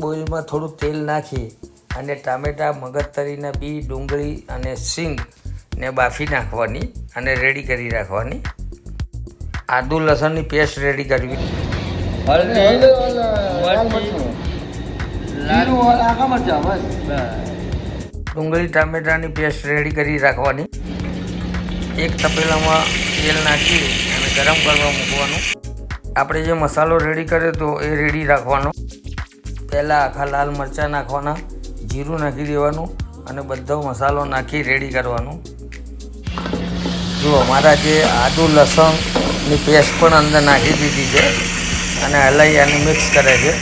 બોઇલમાં થોડું તેલ નાખી અને ટામેટાં મગજતરીના બી ડુંગળી અને સિંગ ને બાફી નાખવાની અને રેડી કરી રાખવાની. આદુ લસણની પેસ્ટ રેડી કરવી. ડુંગળી ટામેટાની પેસ્ટ રેડી કરી રાખવાની. એક તપેલામાં તેલ નાખી અને ગરમ કરવા મૂકવાનું. આપણે જે મસાલો રેડી કર્યો તો એ રેડી રાખવાનો. પહેલાં આખા લાલ મરચાં નાખવાના, જીરું નાખી દેવાનું અને બધો મસાલો નાખી રેડી કરવાનું. જુઓ, મારા જે આદુ લસણની પેસ્ટ પણ અંદર નાખી દીધી છે અને હલાઈ અને મિક્સ કરે છે.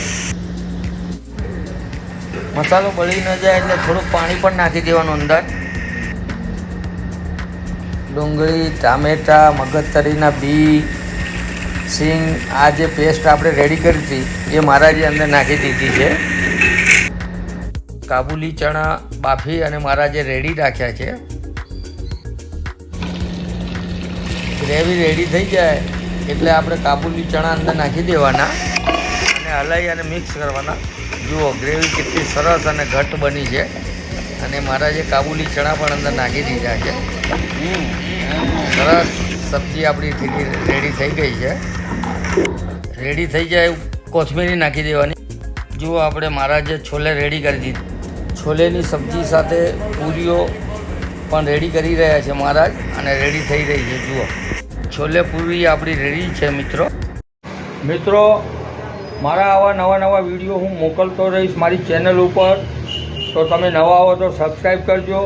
મસાલો બળી ન જાય એટલે થોડુંક પાણી પણ નાખી દેવાનું અંદર. ડુંગળી, ટામેટાં, મગજતરીના બી સિંગ આ જે પેસ્ટ આપણે રેડી કરી હતી, એ મારા જે અંદર નાખી દીધી છે. કાબુલી ચણા બાફી અને મારા જે રેડી રાખ્યા છે. ગ્રેવી રેડી થઈ જાય, એટલે આપણે કાબુલી ચણા અંદર નાખી દેવાના અને હલાઈ અને મિક્સ કરવાના. જુઓ ગ્રેવી કેટલી સરસ અને ઘટ્ટ બની છે. અને મારા જે કાબુલી ચણા પણ અંદર નાખી દીધા છે. સરસ. સબ્જી આપણી થઈ રેડી થઈ ગઈ છે. રેડી થઈ જાય કોથમીરી નાખી દેવાની. જુઓ આપણે મારા જે છોલે રેડી કરી દીધી, છોલેની સબ્જી સાથે પૂરીઓ પણ રેડી કરી રહ્યા છે મહારાજ અને રેડી થઈ રહી છે, જુઓ. છોલે પૂરી આપણી રેડી છે, મિત્રો. મિત્રો, મારા આવા નવા નવા વીડિયો હું મોકલતો રહીશ મારી ચેનલ ઉપર. તો તમે નવા આવો તો સબસ્ક્રાઈબ કરજો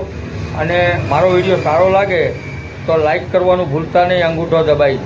અને મારો વીડિયો સારો લાગે તો લાઈક કરવાનું ભૂલતા નહીં અંગૂઠો દબાઈ.